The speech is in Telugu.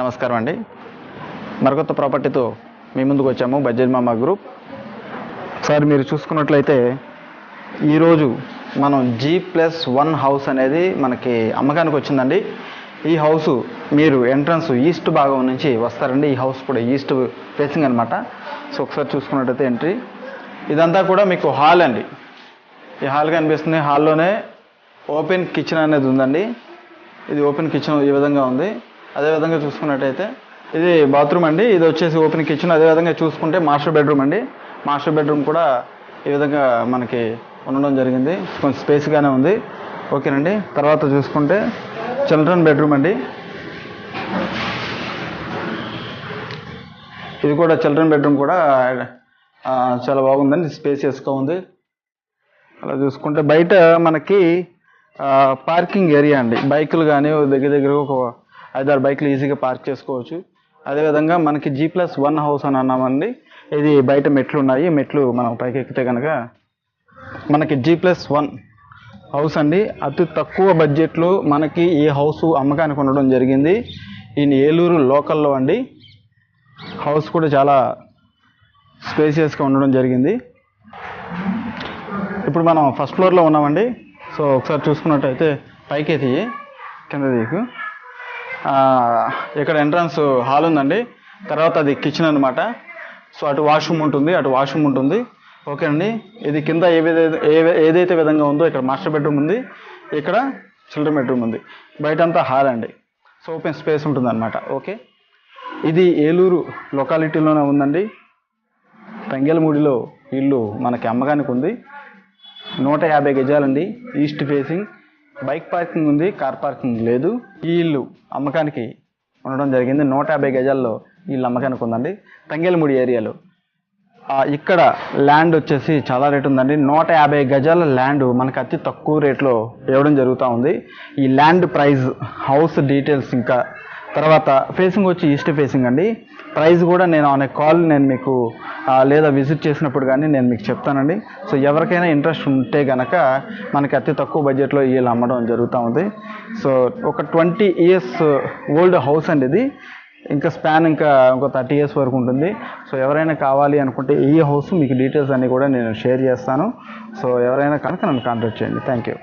నమస్కారం అండి. మరొకొత్త ప్రాపర్టీతో మీ ముందుకు వచ్చాము బడ్జెట్ మామా గ్రూప్. సార్ మీరు చూసుకున్నట్లయితే ఈరోజు మనం జీ ప్లస్ వన్ హౌస్ అనేది మనకి అమ్మకానికి వచ్చిందండి. ఈ హౌస్ మీరు ఎంట్రన్స్ ఈస్ట్ భాగం నుంచి వస్తారండి. ఈ హౌస్ కూడా ఈస్ట్ ఫేసింగ్ అనమాట సో ఒకసారి చూసుకున్నట్టయితే ఎంట్రీ. ఇదంతా కూడా మీకు హాల్ అండి. ఈ హాల్ కనిపిస్తుంది. హాల్లోనే ఓపెన్ కిచెన్ అనేది ఉందండి. ఇది ఓపెన్ కిచెన్ ఈ విధంగా ఉంది. అదే విధంగా చూసుకున్నట్టయితే ఇది బాత్రూమ్ అండి. ఇది వచ్చేసి ఓపెన్ కిచెన్. అదే విధంగా చూసుకుంటే మాస్టర్ బెడ్రూమ్ అండి. మాస్టర్ బెడ్రూమ్ కూడా ఈ విధంగా మనకి ఉండడం జరిగింది. కొంచెం స్పేస్గానే ఉంది. ఓకేనండి తర్వాత చూసుకుంటే చిల్డ్రన్ బెడ్రూమ్ అండి. ఇది కూడా చిల్డ్రన్ బెడ్రూమ్ కూడా చాలా బాగుందండి. స్పేసియస్గా ఉంది. అలా చూసుకుంటే బయట మనకి పార్కింగ్ ఏరియా అండి. బైకులు కానీ దగ్గర దగ్గర ఒక ఐదారు బైక్లు ఈజీగా పార్క్ చేసుకోవచ్చు. అదేవిధంగా మనకి జీ ప్లస్ వన్ హౌస్ అని అన్నామండి. ఇది బయట మెట్లు ఉన్నాయి. మెట్లు మనం పైకి ఎక్కితే కనుక మనకి జీ ప్లస్ వన్ హౌస్ అండి. అతి తక్కువ బడ్జెట్లో మనకి ఈ హౌస్ అమ్మకానికి ఉండడం జరిగింది. ఈ ఏలూరు లోకల్లో అండి. హౌస్ కూడా చాలా స్పేసియస్గా ఉండడం జరిగింది. ఇప్పుడు మనం ఫస్ట్ ఫ్లోర్లో ఉన్నామండి. సో ఒకసారి చూసుకున్నట్టయితే పైకి తీయి కింద దిగు. ఇక్కడ ఎంట్రన్స్ హాల్ ఉందండి. తర్వాత అది కిచెన్ అనమాట సో అటు వాష్రూమ్ ఉంటుంది అటు వాష్రూమ్ ఉంటుంది. ఓకే అండి. ఇది కింద ఏ ఏ- ఏదైతే విధంగా ఉందో ఇక్కడ మాస్టర్ బెడ్రూమ్ ఉంది. ఇక్కడ చిల్డ్రన్ బెడ్రూమ్ ఉంది. బయట అంతా హాల్ అండి. సో ఓపెన్ స్పేస్ ఉంటుంది అనమాట ఓకే. ఇది ఏలూరు లొకాలిటీలోనే ఉందండి. తంగెలమూడిలో ఇల్లు మనకి అమ్మకానికి ఉంది. నూట యాభై గజాలండి ఈస్ట్ ఫేసింగ్. బైక్ పార్కింగ్ ఉంది కార్ పార్కింగ్ లేదు. ఈ ఇల్లు అమ్మకానికి ఉండడం జరిగింది. నూట యాభై గజాల్లో ఇల్లు అమ్మకానికి ఉందండి. తంగేలమూడి ఏరియాలో. ఇక్కడ ల్యాండ్ వచ్చేసి చాలా రేట్ ఉందండి. నూట యాభై గజాల ల్యాండ్ మనకు అతి తక్కువ రేట్లో ఇవ్వడం జరుగుతూ ఉంది. ఈ ల్యాండ్ ప్రైస్ హౌస్ డీటెయిల్స్ ఇంకా తర్వాత ఫేసింగ్ వచ్చి ఈస్ట్ ఫేసింగ్ అండి. ప్రైస్ కూడా నేను ఆన్ కాల్ నేను మీకు లేదా విజిట్ చేసినప్పుడు కానీ నేను మీకు చెప్తానండి. సో ఎవరికైనా ఇంట్రెస్ట్ ఉంటే కనుక మనకి అతి తక్కువ బడ్జెట్లో వీళ్ళు అమ్మడం జరుగుతూ ఉంది. సో ఒక ట్వంటీ ఇయర్స్ ఓల్డ్ హౌస్ అండి ఇది. ఇంకా స్పాన్ ఇంకా ఒక థర్టీ ఇయర్స్ వరకు ఉంటుంది. సో ఎవరైనా కావాలి అనుకుంటే ఈ హౌస్ మీకు డీటెయిల్స్ అన్నీ కూడా నేను షేర్ చేస్తాను. సో ఎవరైనా కనుక నన్ను కాంటాక్ట్ చేయండి. Thank you